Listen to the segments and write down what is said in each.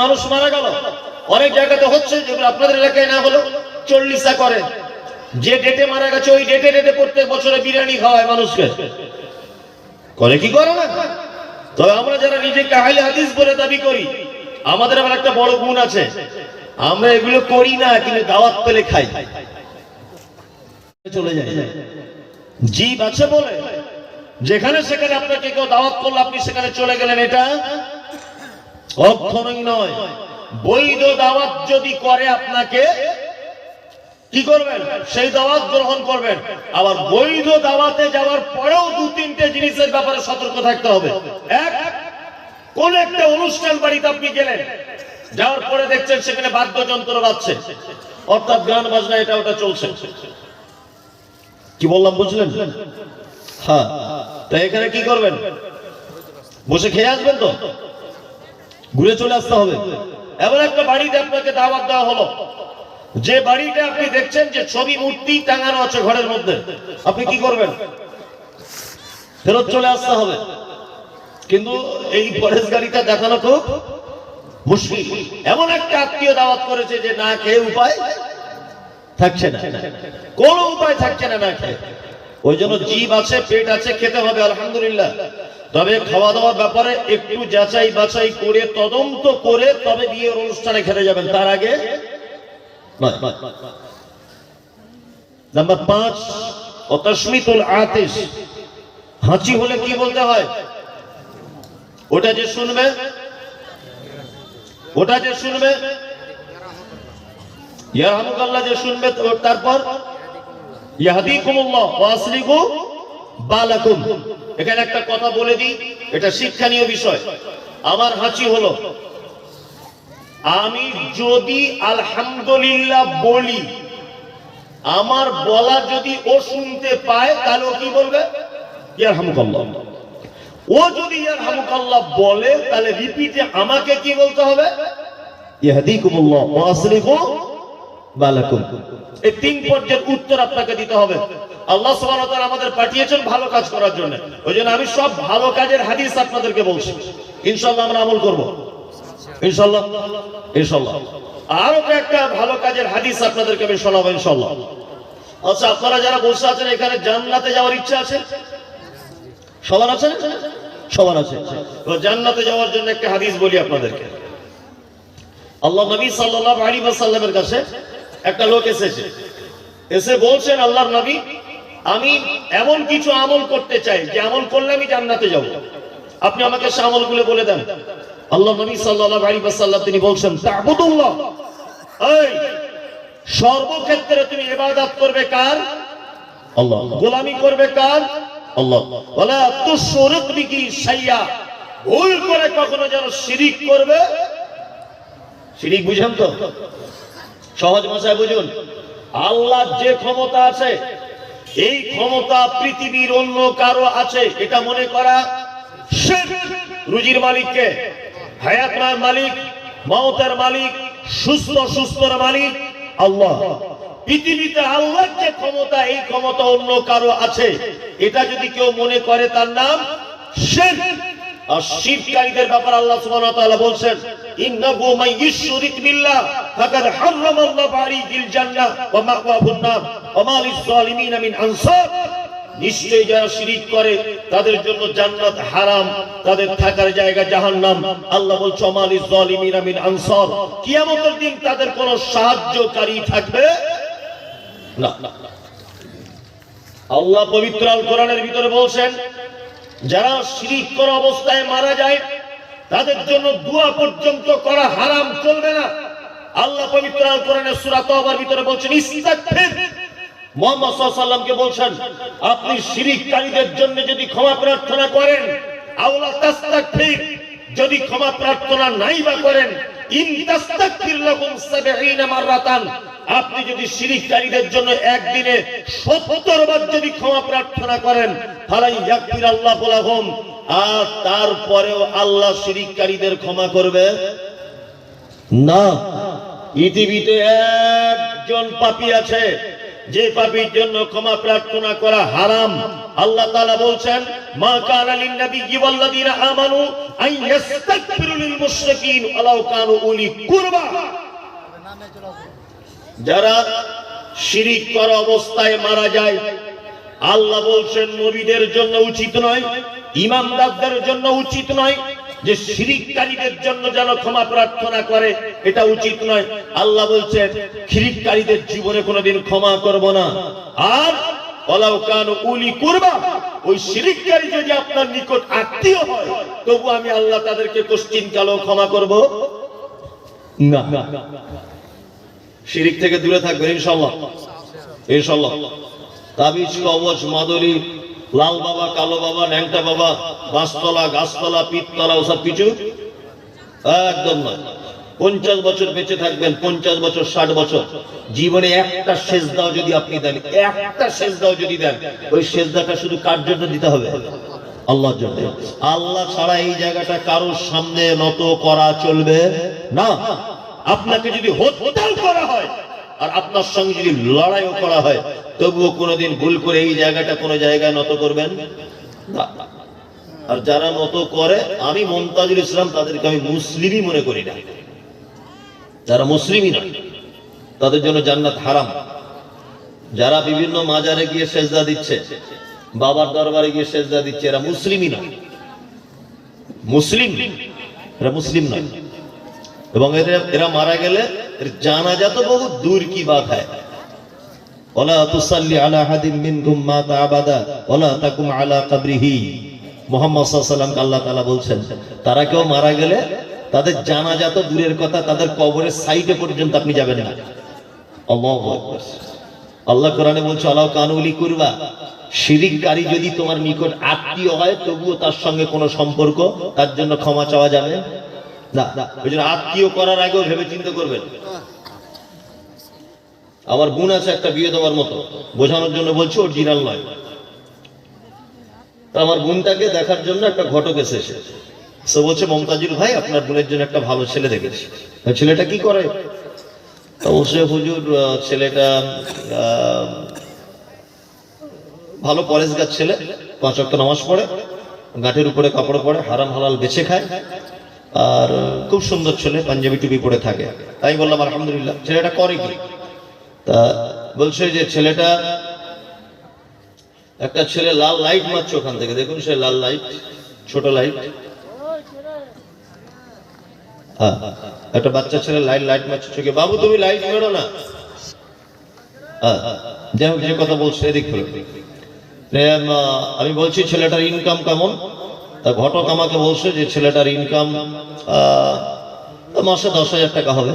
মানুষ মারা গেল। অনেক জায়গাতে হচ্ছে যেগুলো আপনাদের এলাকায় না হলো চল্লিশা করে। যে ডেটে মারা গেছে, ওই ডেটে ডেটে প্রত্যেক বছরে বিরিয়ানি খাওয়ায় মানুষকে। করে কি করে না? তবে আমরা যারা নিজেকে আহলে হাদিস বলে দাবি করি, আমাদের আবার একটা বড় গুণ আছে। আমরা এগুলো করি না, কিন্তু দাওয়াত পেলে খাই। চলে যায় জীব আছে বলে। যেখানে সেখানে আপনাকে কেউ দাওয়াত করল, আপনি সেখানে চলে গেলেন, এটা অক্ষরই নয়, বৈধ দাওয়াত যদি করে আপনাকে, কি করবেন? সেই দাওয়াত গ্রহণ করবেন। আবার বৈধ দাওয়াতে যাওয়ার পরেও দু তিনটে জিনিসের ব্যাপারে সতর্ক থাকতে হবে। এক, কোন একটা অনুষ্ঠান বাড়িতে আপনি গেলেন, যাওয়ার পরে দেখছেন সেখানে বাদ্যযন্ত্র বাজছে। অর্থাৎ গান বাজনা, এটা ওটা চলছে। কি বললাম, বুঝলেন? হ্যাঁ। তো এখানে কি করবেন? বসে খেয়ে আসবেন তো? ঘুরে চলে আসতে হবে। এমন একটা বাড়িতে আপনাকে দাওয়াত দেওয়া হলো। যে বাড়িটা আপনি দেখছেন যে ছবি, মূর্তি টাঙানো আছে ঘরের মধ্যে, আপনি কি করবেন? ফেরত চলে আসতে হবে। কিন্তু এই পরেশ গাড়িটা দেখানো খুব মুশকিল। এমন একটা আত্মীয় দাওয়াত করেছে যে না খেয়ে উপায় থাকছে না। কোন উপায় থাকছে না না খেয়ে। ওই জন্য জীব আছে, পেট আছে, খেতে হবে, আলহামদুলিল্লাহ। তবে খাওয়া দাওয়ার ব্যাপারে একটু যাচাই বাছাই করে, তদন্ত করে তবে বিয়ের অনুষ্ঠানে খেতে যাবেন। তার আগে নাম্বার পাঁচ অতস্মিতুল আতিশ। হাঁচি হলে কি বলতে হয়? ওটা যে শুনবে, ওটা যে শুনবে, ইয়ারহামুকাল্লাহ যে শুনবে তারপর ইয়াহদিকুমুল্লাহ, ওয়া আসলিহু বালাকুম। এখানে একটা কথা বলে দিই, এটা শিক্ষণীয় বিষয়। আমার হাঁচি হলো, আমি যদি আলহামদুলিল্লাহ বলি, আমার বলা যদি ও শুনতে পায়, তাহলে কি বলবে? ইয়ারহামুকাল্লাহ। ও যদি ইয়ারহামুকাল্লাহ বলে, তাহলে রিপিটে আমাকে কি বলতে হবে? ইয়াহদিকুমুল্লাহ, ওয়া আসলিহু বালাকুম। এই তিন পর্যায়ের উত্তর আপনাকে দিতে হবে। আল্লাহ সুবহানাহু ওয়া তাআলা আমাদের পাঠিয়েছেন ভালো কাজ করার জন্য। ওই জন্য আমি সব ভালো কাজের হাদিস আপনাদেরকে বলছি। ইনশাআল্লাহ আমরা আমল করব। ইনশাআল্লাহ ইনশাআল্লাহ। আরও একটা ভালো কাজের হাদিস আপনাদেরকে আমি শোনাবো ইনশাআল্লাহ। আচ্ছা আপনারা যারা বসে আছেন, এখানে জান্নাতে যাওয়ার ইচ্ছা আছে? সবার আছে? সবার আছে। জান্নাতে যাওয়ার জন্য একটা হাদিস বলি আপনাদেরকে। আল্লাহ নবী সাল্লাল্লাহু আলাইহি ওয়াসাল্লামের কাছে একটা লোক এসেছে। এসে বলছেন আল্লাহর নবী আমি এমন কিছু আমল করতে চাই যে আমল করলে আমি জান্নাতে যাব। আপনি আমাকে সে আমলগুলো বলে দেন। আল্লাহ নবী সাল্লাল্লাহু আলাইহি ওয়াসাল্লাম তিনি বলছেন তা'বুদুল্লাহ। এই সর্বক্ষেত্রে তুমি ইবাদত করবে কার? আল্লাহ। গোলামি করবে কার? আল্লাহ। ওয়ালা তুশরিক বিহি শাইয়া। ভুল করে কখনো যেন শিরিক করবে? শিরিক বুঝেন তো? সহজ ভাষায় বুঝুন। আল্লাহ যে ক্ষমতা আছে, এই ক্ষমতা পৃথিবীর অন্য কারও আছে এটা মনে করা রুজির মালিককে, হায়াতনার মালিক মমতার মালিক, সুস্থ সুস্থর মালিক, আল্লাহ। পৃথিবীতে আল্লাহর যে ক্ষমতা, এই ক্ষমতা অন্য কারও আছে। এটা যদি কেউ মনে করে তার নাম শিরক। শিবকারীদের ব্যাপার আল্লাহ সুবহানাহু ওয়া তাআলা ইন্নাহু বিল্লাহ, ফাকাদ জান্নাহ ওয়া নার ওয়া মিন আনসার। নিশ্চয়ই যারা শিরিক করে, তাদের জন্য জান্নাত হারাম, তাদের থাকার জায়গা জাহান্নাম। আল্লাহ বলছে, ওয়া মা লিজ-জালিমিন মিন আনসার। কিয়ামতের দিন তাদের কোনো সাহায্যকারী থাকবে না। আল্লাহ পবিত্র আল কোরআনের ভিতরে বলছেন যারা শিরিক করা অবস্থায় মারা যায়, তাদের জন্য দোয়া পর্যন্ত করা হারাম চলবে না। আল্লাহ পবিত্র আল কোরআনের সূরা তওবার ভিতরে বলছেন, ইস্তাগফির। মুহাম্মদ সাল্লাল্লাহু আলাইহি বলছেন, আপনি শিরিককারীদের জন্য যদি ক্ষমা প্রার্থনা করেন, আওলা তাস্তাগফির। যদি ক্ষমা প্রার্থনা নাই বা করেন, ইন লাকুম 70 মাররাতান। আপনি যদি শিরিককারীদের জন্য একদিনে 70 বার যদি ক্ষমা প্রার্থনা করেন আল্লাহ লাহুম, আর তারপরেও আল্লাহ শিরিককারীদের ক্ষমা করবে? না। পৃথিবীতে একজন পাপী আছে, যে পাপীর জন্য ক্ষমা প্রার্থনা করা হারাম। আল্লাহ তাআলা বলছেন, মা কানা লিন নাবিয়্যি ওয়াল্লাযীনা আমানু আন ইস্তাগফিরু লিল মুশরিকিন কানু উলি কুরবা। যারা শিরিক করা অবস্থায় মারা যায়, আল্লাহ বলছেন, নবীদের জন্য উচিত নয়, ইমামদারদের জন্য উচিত নয় যে শিরিককারীদের জন্য যেন ক্ষমা প্রার্থনা করে, এটা উচিত নয়। আল্লাহ বলছেন, শিরিককারীদের জীবনে কোনোদিন ক্ষমা করব না। আর উলি করবা, ওই শিরিককারী যদি আপনার নিকট আত্মীয় হয়, তবু আমি আল্লাহ তাদেরকে কোশ্চিন কালো ক্ষমা করব? না। শিরিক থেকে দূরে থাকবেন ইনশাল্লাহ ইনশাল্লাহ তাবিজ কবচ মাদুরি লাল বাবা, কালো বাবা, ন্যাংটা বাবা, গাছতলা গাছতলা পিততলা ওসব কিছু একদম না পঞ্চাশ বছর বেঁচে থাকবেন, পঞ্চাশ বছর, ষাট বছর। জীবনে একটা শেষ দাও যদি আপনি দেন, একটা শেষ দাও যদি দেন, ওই শেষ দাটা শুধু কার জন্য দিতে হবে? আল্লাহর জন্য। আল্লাহ ছাড়া এই জায়গাটা কারোর সামনে নত করা চলবে না। আপনাকে যদি হত্যাও করা হয়, আর আপনার সঙ্গে যদি লড়াইও করা হয়, তবুও কোনোদিন ভুল করে এই জায়গাটা কোনো জায়গায় নত করবেন? আর যারা নত করে, আমি মমতাজুল ইসলাম তাদেরকে আমি মুসলিমই মনে করি না। যারা মুসলিমই না তাদের জন্য জান্নাত হারাম। যারা বিভিন্ন মাজারে গিয়ে সেজদা দিচ্ছে, বাবার দরবারে গিয়ে সেজদা দিচ্ছে, এরা মুসলিমই না মুসলিম, এরা মুসলিম নয়। এবং এদের, এরা মারা গেলে জানাজা তো বহু দূর কি বাত হয় ওলা তুসাল্লি আলা হাদিম মিনকুম মাতা আবাদা, ওলা তাকুম আলা কবরিহি। মোহাম্মদ সাল্লাল্লাহু আল্লাহ তাআলা বলছেন, তারা কেউ মারা গেলে তাদের জানাজা তো দূরের কথা, তাদের কবরের সাইডে পর্যন্ত আপনি যাবেন না। আল্লাহু আকবার। আল্লাহ কোরআনে বলছে, আলাউ কানুলি করবা। শিরিককারী যদি তোমার নিকট আত্মীয় হয়, তবুও তার সঙ্গে কোনো সম্পর্ক, তার জন্য ক্ষমা চাওয়া যাবে। আত্মীয় করার আগেও ভেবে চিন্তা করবেন। আমার বোন আছে একটা বিয়ে দেওয়ার মতো, বোঝানোর জন্য বলছি অরিজিনাল নয়। আমার বোনটাকে দেখার জন্য একটা ঘটক এসেছে। সে বলছে, মমতাজুল ভাই, আপনার বোনের জন্য একটা ভালো ছেলে দেখেছি। ছেলেটা কি করে? বলছে, হুজুর ছেলেটা ভালো পরেশগার ছেলে, পাঁচ নামাজ পড়ে, গাঁটের উপরে কাপড় পরে, হারাম হালাল বেছে খায়। আর খুব সুন্দর ছেলে পাঞ্জাবি টুপি পরে থাকে। তাই বললাম আলহামদুলিল্লাহ ছেলেটা করে কি? তা বলছে যে ছেলেটা একটা ছেলে লাল লাইট মারছে ওখান থেকে। দেখুন সে লাল লাইট ছোট লাইট। হ্যাঁ, একটা বাচ্চা ছেলে লাইট লাইট মারছে। চোখে বাবু তুমি লাইট মেরো না। হ্যাঁ, যাই হোক যে কথা বলছে এদিক করে আমি বলছি ছেলেটার ইনকাম কেমন? তা ঘটক আমাকে বলছে যে ছেলেটার ইনকাম মাসে দশ হাজার টাকা হবে।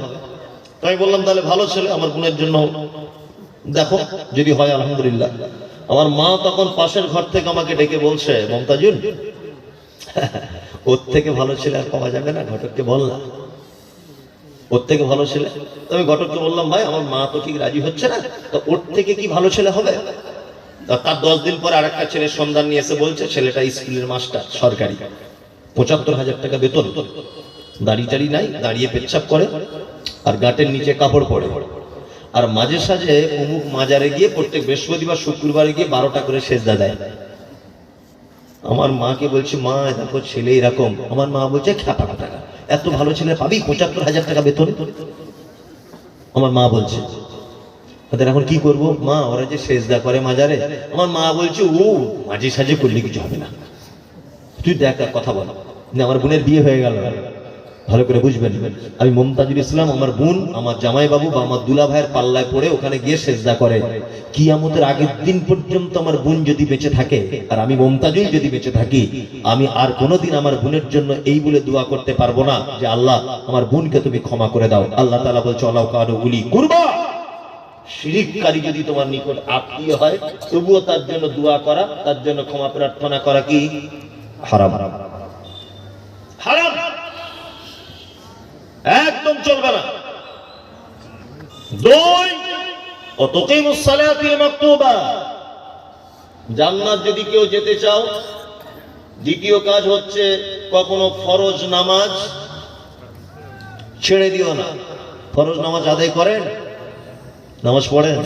তো আমি বললাম, তাহলে ভালো ছেলে, আমার বোনের জন্য দেখো, যদি হয়, আলহামদুলিল্লাহ। আমার মা তখন পাশের ঘর থেকে আমাকে ডেকে বলছে মমতাজুল ওর থেকে ভালো ছেলে আর পাওয়া যাবে না, ঘটককে বল না। ওর থেকে ভালো ছেলে? আমি ঘটককে বললাম, ভাই, আমার মা তো ঠিক রাজি হচ্ছে না, তো ওর থেকে কি ভালো ছেলে হবে? তার দশ দিন পরে আরেকটা ছেলের সন্ধান নিয়ে এসে বলছে, ছেলেটা স্কুলের মাস্টার, সরকারি। পঁচাত্তর হাজার টাকা বেতন। দাড়ি টাড়ি নাই, দাঁড়িয়ে পেচ্ছাপ করে, আর গাটের নিচে কাপড় পরে। আর মাঝে সাঝে অমুক মাজারে গিয়ে প্রত্যেক বৃহস্পতিবার, শুক্রবারে গিয়ে বারোটা করে সেজদা দেয়। আমার মাকে বলছি, মা দেখো ছেলে এরকম। আমার মা বলছে, খ্যাপা টাকা এত ভালো ছেলে পাবি? পঁচাত্তর হাজার টাকা বেতন? আমার মা বলছে তাদের এখন কি করব? মা, ওরা যে সেজদা করে মাজারে, আমার মা বলছে, ও, মাঝে সাঝে করলে কিছু হবে না। তুই দেখ কথা বল। না, আমার বোনের বিয়ে হয়ে গেল। ভালো করে বুঝবেন। আমি মমতাজুল ইসলাম, আমার বোন, আমার জামাই বাবু বা আমার দুলা ভাইয়ের পাল্লায় পড়ে ওখানে গিয়ে সেজদা করে। কিয়ামতের আগের দিন পর্যন্ত আমার বোন যদি বেঁচে থাকে, আর আমি মমতাজুল যদি বেঁচে থাকি, আমি আর কোনোদিন আমার বোনের জন্য এই বলে দোয়া করতে পারব না যে, আল্লাহ, আমার বোনকে তুমি ক্ষমা করে দাও। আল্লাহ তালা বলছে আল্লাহ কানু উলি কুরবা। শিরিককারী যদি তোমার নিকট আত্মীয় হয়, তবুও তার জন্য দোয়া করা, তার জন্য ক্ষমা প্রার্থনা করা কি? হারাম। হারাম। একদম চলবে না। দুই ও তুকিমুস সালাতিল মাকতুবা। জান্নাত যদি কেউ যেতে চাও, দ্বিতীয় কাজ হচ্ছে কখনো ফরজ নামাজ ছেড়ে দিও না। ফরজ নামাজ আদায় করেন? নামাজ পড়েন?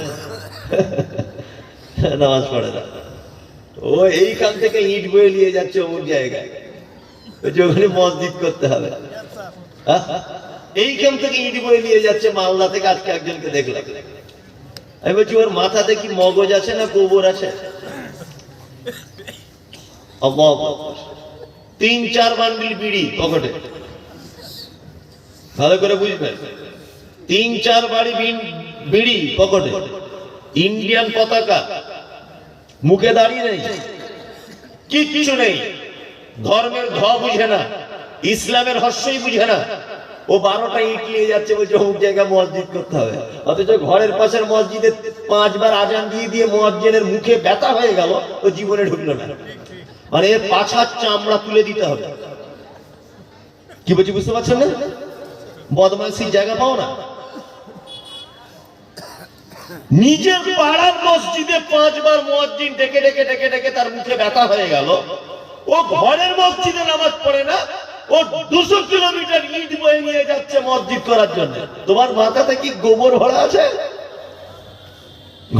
নামাজ পড়ে না ও এইখান থেকে ইট বয়ে নিয়ে যাচ্ছে অমুক জায়গায়। ওখানে মসজিদ করতে হবে? এইখান থেকে ইট বয়ে নিয়ে যাচ্ছে মালদা থেকে আজকে একজনকে দেখলাম। আমি বলছি, ওর মাথাতে কি মগজ আছে না গোবর আছে? তিন, চার বান্ডিল বিড়ি পকেটে। ভালো করে বুঝবেন। তিন, চার বাড়ি বিড়ি পকেটে। ইন্ডিয়ান পতাকা। মুখে দাঁড়িয়ে নেই। কিচ্ছু নেই। ধর্মের ধ বুঝে না। ইসলামের হর্ষই বুঝে না। ও বারোটা ইট যাচ্ছে, বলছে, অমুক জায়গায় মসজিদ করতে হবে। অথচ ঘরের পাশের মসজিদে পাঁচবার আজান দিয়ে দিয়ে মসজিদের মুখে ব্যথা হয়ে গেল, ও জীবনে ঢুকলো না। মানে এর পাছার চামড়া তুলে দিতে হবে। কি বলছি, বুঝতে পারছেন না? বদমাইশির জায়গা পাও না? নিজের পাড়ার মসজিদে পাঁচবার মুয়াজ্জিন ডেকে ডেকে ডেকে ডেকে তার মুখে ব্যথা হয়ে গেল। ও ঘরের মসজিদে নামাজ পড়ে না, ও দুশো কিলোমিটার ইট বয়ে নিয়ে যাচ্ছে মসজিদ করার জন্য। তোমার মাথাতে কি গোবর ভরা আছে?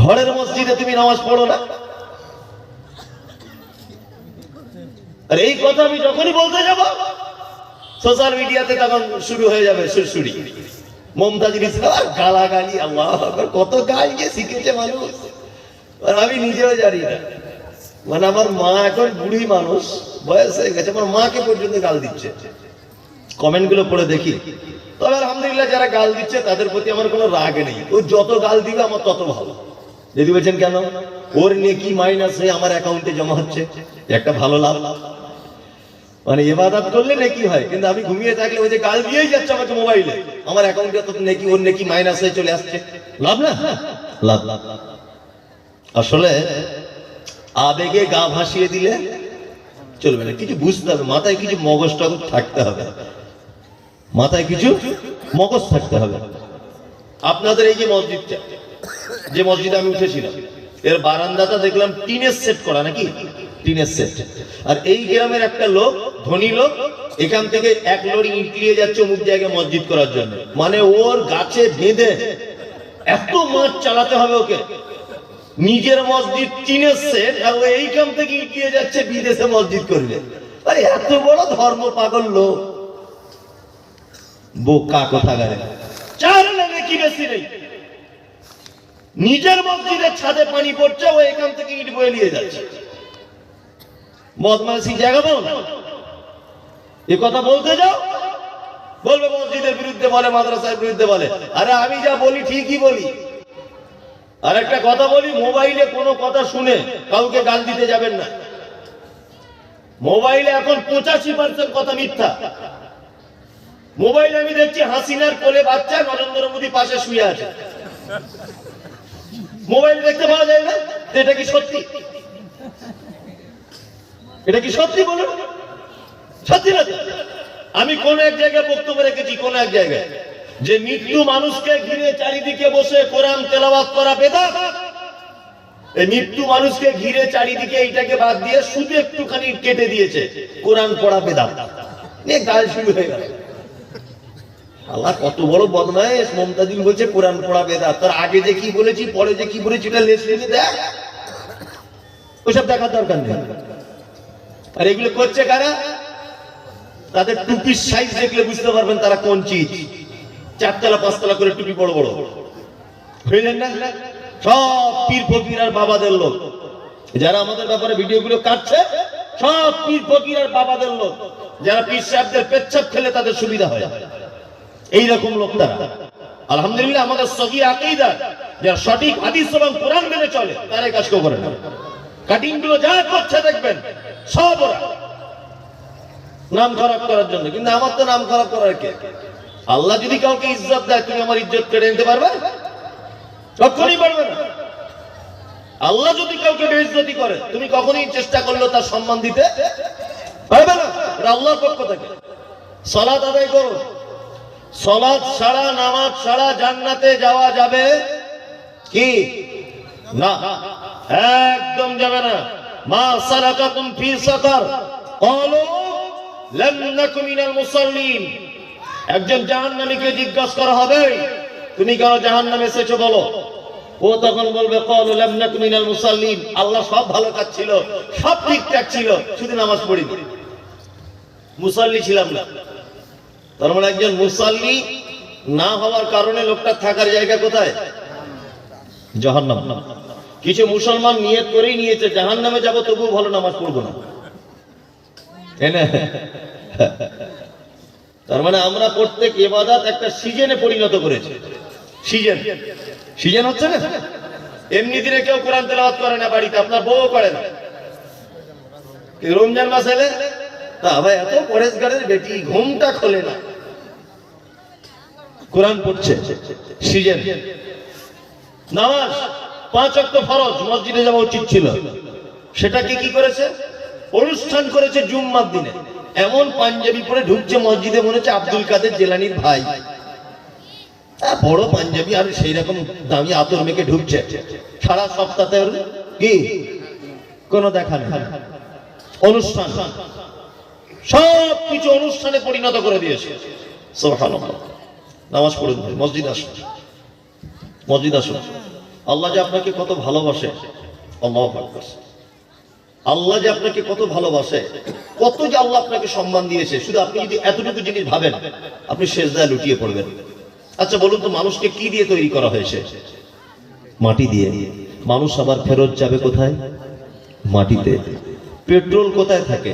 ঘরের মসজিদে তুমি নামাজ পড়ো না? আর এই কথা আমি যখনই বলতে যাব সোশ্যাল মিডিয়াতে তখন শুরু হয়ে যাবে সুরসুরি। মমতাজুল ইসলাম গালাগালি, আল্লাহ কত গাল গিয়ে শিখেছে মানুষ। আমি নিজেও জানি না। মানে আমার মা এখন বুড়ি মানুষ, বয়স হয়ে গেছে, আমার মাকে পর্যন্ত গাল দিচ্ছে। কমেন্টগুলো পড়ে দেখি। তবে আলহামদুলিল্লাহ যারা গাল দিচ্ছে, তাদের প্রতি আমার কোনো রাগ নেই। ও যত গাল দিবে, আমার তত ভালো। যদি বলছেন কেন? ওর নেকি মাইনাস হয়ে আমার অ্যাকাউন্টে জমা হচ্ছে। একটা ভালো লাভ। মানে এবাদাত করলে নেকি হয়, কিন্তু আমি ঘুমিয়ে থাকলে ওই যে গাল দিয়েই যাচ্ছে আমাকে মোবাইলে। আমার অ্যাকাউন্টে তো নেকি, ওর নেকি মাইনাস হয়ে চলে আসছে। লাভ না? লাভ লাভ। আসলে আবেগে গা ভাসিয়ে দিলে চলবে না, কিছু বুঝতে হবে, মাথায় কিছু মগজ টগজ থাকতে হবে। মাথায় কিছু মগজ থাকতে হবে। আপনাদের এই যে মসজিদটা, যে মসজিদে আমি উঠেছিলাম, এর বারান্দাটা দেখলাম টিনের সেট করা নাকি? টিনের সেট। আর এই গ্রামের একটা লোক, ধনী লোক, এখান থেকে এক লরি ইট নিয়ে যাচ্ছে অমুক জায়গায় মসজিদ করার জন্য। মানে ওর গাছে বেঁধে এত মাছ চালাতে হবে ওকে। নিজের মসজিদ টিনের সেট আর ও এইখান থেকে ইট নিয়ে যাচ্ছে বিদেশে মসজিদ করবে। আরে এত বড় ধর্ম পাগল লোক। বোকা কোথাকারে। চার নাকি বেশি নেই? নিজের মসজিদের ছাদে পানি পড়ছে, ও এখান থেকে ইট বয়ে নিয়ে যাচ্ছে। বদমাসি জায়গা না এ কথা বলতে যাও। বলবে মসজিদের বিরুদ্ধে বলে, মাদ্রাসার বিরুদ্ধে বলে। আরে আমি যা বলি ঠিকই বলি। আর একটা কথা বলি, মোবাইলে কোনো কথা শুনে কাউকে গাল দিতে যাবেন না। মোবাইলে এখন পঁচাশি পার্সেন্ট কথা মিথ্যা। মোবাইলে আমি দেখছি হাসিনার কোলে বাচ্চা নরেন্দ্র মোদী পাশে শুয়ে আছে। মোবাইল দেখতে পাওয়া যায় না এটা কি সত্যি? এটা কি সত্যি বলুন সত্যি না? আমি কোন এক জায়গায় বক্তব্য রেখেছি, কোন এক জায়গায়। যে মৃত্যু মানুষকে ঘিরে চারিদিকে বসে কোরআন তেলাওয়াত করা বেদাত, এই মৃত্যু মানুষকে ঘিরে চারিদিকে এইটাকে বাদ দিয়ে শুধু একটুখানি কেটে দিয়েছে, কোরআন পড়া নিয়ে গাল শুরু হয়ে গেল। আল্লাহ, কত বড় বদমাইশ মমতাজুল বলছে, কোরআন পড়া বেদাত। তার আগে যে কি বলেছি, পরে যে কি বলেছি এটা লেস লেসে দেখ। ওইসব দেখার দরকার নেই। আর এগুলো করছে কারা? তাদের টুপির সাইজ দেখলে বুঝতে পারবেন তারা কোন চিজ। চারতলা, পাঁচতলা করে টুপি বড় বড়। বুঝলেন না? সব পীর ফকির আর বাবাদের লোক। যারা আমাদের ব্যাপারে ভিডিওগুলো কাটছে, সব পীর ফকির আর বাবাদের লোক। যারা পীর সাহেবদের পেচ্ছাপ খেলে তাদের সুবিধা হয়। এইরকম লোক তারা। আলহামদুলিল্লাহ, আমাদের সহি আকিদা, যারা সঠিক হাদিস এবং কোরআন মেনে চলে তারা এই কাজ করে কাটিংগুলো যা করছে দেখবেন। সব ওরা। নাম খারাপ করার জন্য। কিন্তু আমার তো নাম খারাপ করার কে? আল্লাহ যদি কাউকে ইজ্জত দেয়, তুমি আমার ইজ্জত কেড়ে নিতে পারবে? কখনই পারবে না। আল্লাহ যদি কাউকে বেইজ্জতি করে, তুমি কখনোই চেষ্টা করল তার সম্মান দিতে পারবে না। আল্লাহর পক্ষ থেকে। সালাত আদায় করো সলাদ ছাড়া, নামাজ ছাড়া জান্নাতে যাওয়া যাবে কি? না। একদম যাবে না। মা ক্বালু মিনাল মুসাল্লিন। একজন জিজ্ঞাসা করা হবে, তুমি কেন জাহান্নামে এসেছ বলো? ও তখন বলবে মুসাল্লিন। আল্লাহ সব ভালো কাজ ছিল, সব ঠিকঠাক ছিল, শুধু নামাজ পড়ি মুসাল্লি ছিলাম না। তার মানে একজন মুসাল্লি না হওয়ার কারণে লোকটা থাকার জায়গা কোথায়? জাহান্নাম। কিছু মুসলমান নিয়ত করেই নিয়েছে জাহান নামে যাব, তবুও ভালো নামাজ পড়ব না। তার মানে আমরা প্রত্যেক এবাদাত একটা সিজনে পরিণত করেছি। সিজন। সিজন হচ্ছে না? এমনি দিনে কেউ কোরআন তেলাওয়াত করে না বাড়িতে, আপনার বউ করে না। রমজান মাস এলে? তা ভাই, এত পরেশ পরেশগারের বেটি, ঘুমটা খোলে না। কোরআন পড়ছে। সিজন। নামাজ। পাঁচ অক্ট ফরজ, মসজিদে যাওয়া উচিত ছিল। সেটাকে কি করেছে? অনুষ্ঠান করেছে জুম্মার দিনে। এমন পাঞ্জাবি পরে ঢুকছে মসজিদে, মনে হচ্ছে আব্দুল কাদের জেলানির ভাই। বড় পাঞ্জাবি আর সেই রকম দামি আতর মেখে ঢুকছে। সারা সপ্তাহে কি? কোনো দেখা নেই। অনুষ্ঠান। সব কিছু অনুষ্ঠানে পরিণত করে দিয়েছে। নামাজ পড়ুন মসজিদ আসুন। মসজিদ আসুন। আল্লাহ যে আপনাকে কত ভালোবাসে, আল্লাহ যে আপনাকে কত ভালোবাসে, কত যে আল্লাহ আপনাকে সম্মান দিয়েছে, শুধু আপনি যদি এতটুকু জিনিস ভাবেন, আপনি শেষ দায় লুটিয়ে পড়বেন। আচ্ছা বলুন তো মানুষকে কি দিয়ে তৈরি করা হয়েছে? মাটি দিয়ে। মানুষ আবার ফেরত যাবে কোথায়? মাটিতে। পেট্রোল কোথায় থাকে?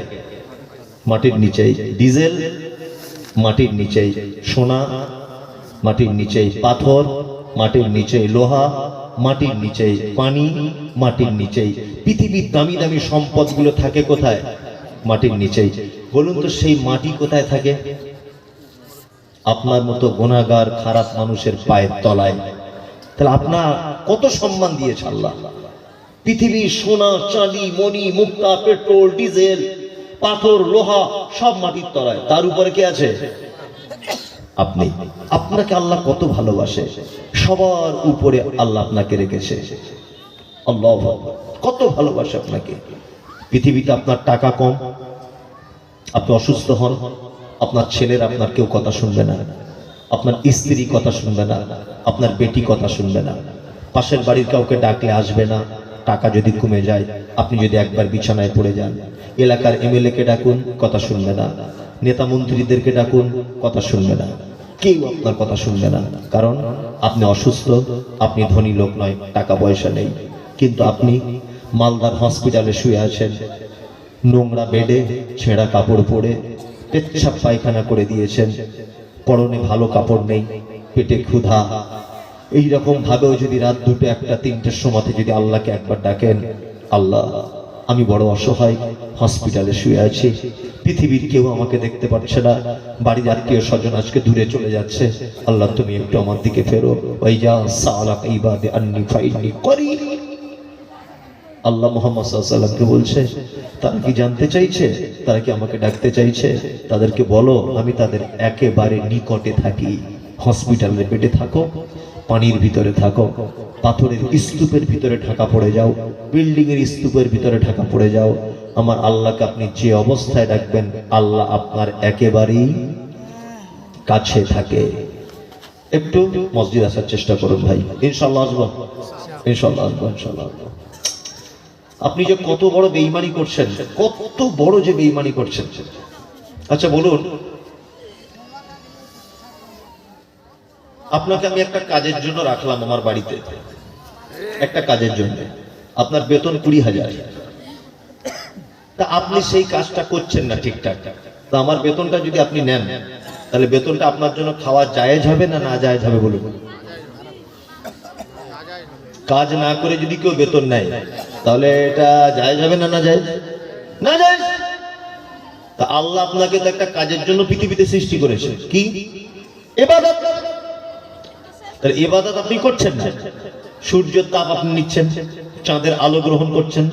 মাটির নিচেই। ডিজেল, মাটির নিচেই। সোনা, মাটির নিচেই পাথর, মাটির নিচেই লোহা মাটির নিচেই পানি, মাটির নিচেই। পৃথিবীর দামি দামি সম্পদগুলো থাকে কোথায়? মাটির নিচেই। বলুন তো সেই মাটি কোথায় থাকে? আপনার মতো গোনাগার খারাপ মানুষের পায়ের তলায়। তাহলে আপনার কত সম্মান দিয়েছে আল্লাহ? পৃথিবীর সোনা, চাঁদি, মণি, মুক্তা, পেট্রোল, ডিজেল, পাথর, লোহা, সব মাটির তলায়। তার উপরে কে আছে? আপনি। আপনাকে আল্লাহ কত ভালোবাসে। সবার উপরে আল্লাহ আপনাকে রেখেছে। আল্লাহ কত ভালোবাসে আপনাকে। পৃথিবীতে আপনার টাকা কম, আপনি অসুস্থ হন, আপনার ছেলের আপনার কেউ কথা শুনবে না, আপনার স্ত্রী কথা শুনবে না, আপনার বেটি কথা শুনবে না, পাশের বাড়ির কাউকে ডাকলে আসবে না, টাকা যদি কমে যায়, আপনি যদি একবার বিছানায় পড়ে যান, এলাকার এমএলএ কে ডাকুন, কথা শুনবে না। নেতা মন্ত্রীদেরকে ডাকুন, কথা শুনবে না। কেউ আপনার কথা শুনবে না। কারণ আপনি অসুস্থ, আপনি ধনী লোক নয়, টাকা পয়সা নেই। কিন্তু আপনি মালদার হসপিটালে শুয়ে আছেন। নোংরা বেডে ছেঁড়া কাপড় পরে পেচ্ছাপ পায়খানা করে দিয়েছেন। পরনে ভালো কাপড় নেই, পেটে ক্ষুধা। এইরকম ভাবেও যদি রাত দুটো, একটা, তিনটের সময়তে যদি আল্লাহকে একবার ডাকেন, আল্লাহ, আমি বড় অসহায়। হসপিটালে শুয়ে আছি। পৃথিবীর কেউ আমাকে দেখতে পাচ্ছে না। বাড়ির আত্মীয় স্বজন আজকে দূরে চলে যাচ্ছে। আল্লাহ, তুমি একটু আমার দিকে ফেরো। ওই যা সালাক আল্লাহ মোহাম্মদ সাল্লামকে বলছে, তারা কি জানতে চাইছে? তারা কি আমাকে ডাকতে চাইছে? তাদেরকে বলো, আমি তাদের একেবারে নিকটে থাকি। হসপিটালে বেডে থাকো, পানির ভিতরে থাকো, পাথরের স্তূপের ভিতরে ঢাকা পড়ে যাও বিল্ডিং এর স্তূপের ভিতরে ঢাকা পড়ে যাও আমার আল্লাহকে আপনি যে অবস্থায় ডাকবেন আল্লাহ আপনার একেবারেই কাছে থাকে। একটু মসজিদ আসার চেষ্টা করুন ভাই। ইনশাল্লাহ আসব। ইনশাল্লাহ আসব ইনশাল্লাহ আপনি যে কত বড় বেইমানি করছেন, কত বড় যে বেইমানি করছেন। আচ্ছা বলুন। আপনাকে আমি একটা কাজের জন্য রাখলাম আমার বাড়িতে। একটা কাজের জন্য। আপনার বেতন কুড়ি হাজার। তা আপনি সেই কাজটা করছেন না ঠিকঠাক? তা আমার বেতনটা যদি আপনি নেন, তাহলে বেতনটা আপনার জন্য খাওয়া জায়েজ হবে না না জায়েজ হবে বলুন? কাজ না করে যদি কেউ বেতন নেয়, তাহলে এটা জায়েজ হবে না না জায়েজ? না জায়েজ! তা আল্লাহ আপনাকে তো একটা কাজের জন্য পৃথিবীতে সৃষ্টি করেছে। কি? এবাদত! তাহলে এবাদত আপনি করছেন না? সূর্যের তাপ আপনি নিচ্ছেন। চাঁদের আলো গ্রহণ করছেন,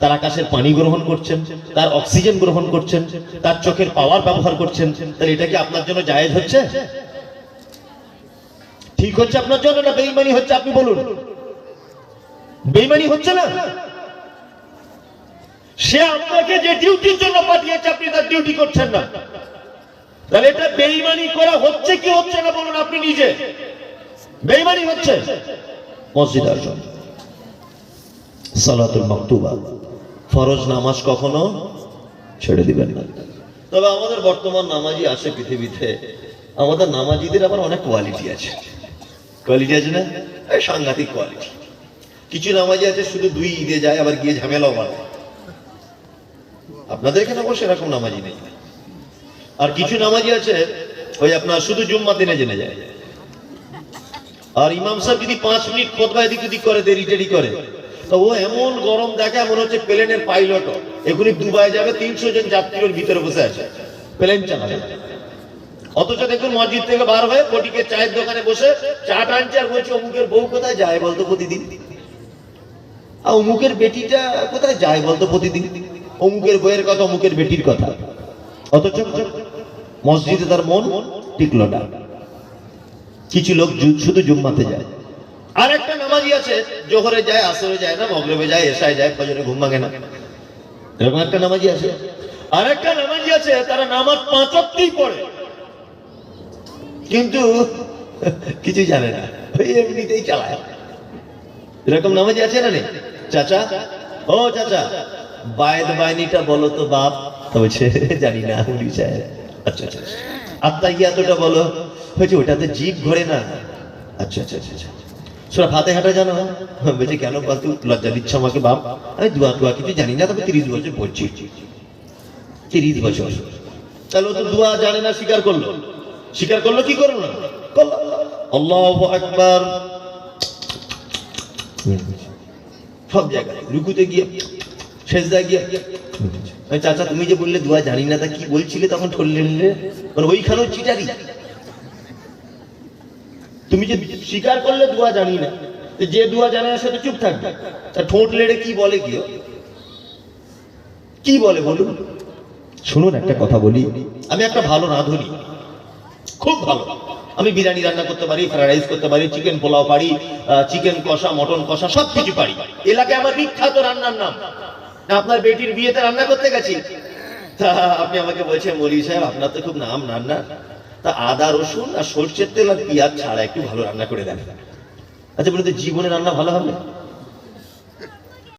তার আকাশের পানি গ্রহণ করছেন, তার অক্সিজেন গ্রহণ করছেন, তার চোখের পাওয়ার ব্যবহার করছেন, তাহলে এটা কি আপনার জন্য জায়েজ হচ্ছে? ঠিক হচ্ছে আপনার জন্য না বেইমানি হচ্ছে? আপনি বলুন। বেইমানি হচ্ছে না? সে আপনাকে যে ডিউটির জন্য পাঠিয়েছে, আপনি তার ডিউটি করছেন না। তাহলে এটা বেইমানি করা হচ্ছে কি হচ্ছে না বলুন আপনি নিজে। বেইমানি হচ্ছে। মসজিদ আসুন। সালাতুল মাকতুবা। ফরজ নামাজ কখনো ছেড়ে দিবেন না। তবে আমাদের বর্তমান নামাজি আছে পৃথিবীতে। আমাদের নামাজিদের আবার অনেক কোয়ালিটি আছে। কোয়ালিটি আছে না? সাংঘাতিক কোয়ালিটি কিছু নামাজি আছে শুধু দুই ঈদে যায়, আবার গিয়ে ঝামেলাও বানায়। আপনাদের এখানে অবশ্য এরকম নামাজি নেই। আর কিছু নামাজি আছে, ওই আপনার শুধু জুম্মা দিনে জেনে যায়। আর ইমাম সাহেব যদি পাঁচ মিনিট খোদবা এদিক ওদিক করে দেরি টেরি করে ও এমন গরম দেখে মনে হচ্ছে প্লেনের পাইলট। দুবাই যাবে, তিনশো জন যাত্রীর ভিতরে বসে আছে। প্লেন চালাবে। অথচ দেখুন মসজিদ থেকে বার হয়ে চায়ের দোকানে বসে চা টানছে আর বলছে, অমুকের বউ কোথায় যায় বলতো প্রতিদিন? আর অমুকের বেটিটা কোথায় যায় বলতো প্রতিদিন? অমুকের বইয়ের কথা, অমুকের বেটির কথা। অথচ মসজিদে তার মন টিকলো না। কিছু লোক শুধু জুম্মাতে যায়। আর একটা নামাজি আছে, জোহরে যায়, আসরে যায় না, মগরবে যায় এসায় যায়, ফজরে ঘুম ভাঙে না। এরকম একটা নামাজি আছে। আর একটা নামাজি আছে, তারা নামাজ পাঁচত্বেই পড়ে। কিন্তু কিছু জানে না, ওই এমনিতেই চালায়। এরকম নামাজি আছে না নেই? চাচা? ও চাচা, বায়দ বায়নিটা বলো তো বাপ বলছে জানি না উনি চায়। আচ্ছা আচ্ছা আত্মা ইয়াতটা বলো, হয়েছে ওটাতে জিভ ঘরে না। আচ্ছা আচ্ছা আচ্ছা আচ্ছা। সোরা ফাতে হাঁটা জানো? বলছে, কেন বাতু লজ্জা দিচ্ছ আমাকে, বাপ? আমি দুয়া টুয়া কিছু জানি না, তবে তিরিশ বছর পড়ছি। তিরিশ বছর। তাহলে ও তো দুয়া জানে না, স্বীকার করল। স্বীকার করল, কি করল? না করল। আল্লাহ আকবার। সব জায়গায়, রুকুতে গিয়ে শেষদায় গিয়ে। চাচা, তুমি যে বললে দোয়া জানি না, তা কি বলছিলে? তখন ঠললে মানে ওইখানেও চিটারি। তুমি যে স্বীকার করলে দোয়া জানি না যে দোয়া জানে না সে তো চুপ থাকবে। তা ঠোঁট লেড়ে কি বলে কি কি বলে বলুন? শুনুন একটা কথা বলি। আমি একটা ভালো রাঁধুনি। খুব ভালো। আমি বিরিয়ানি রান্না করতে পারি ফ্রাইড রাইস করতে পারি চিকেন পোলাও পারি চিকেন কষা মটন কষা সব কিছু পারি। এলাকায় আমার বিখ্যাত রান্নার নাম। আপনার বেটির বিয়েতে রান্না করতে গেছি? তা আপনি আমাকে বলছেন মলি সাহেব আপনার তো খুব নাম রান্না তা আদা, রসুন আর সর্ষের তেল আর পেঁয়াজ ছাড়া একটু ভালো রান্না করে দেন। আচ্ছা বলুন তো, জীবনে রান্না ভালো হবে?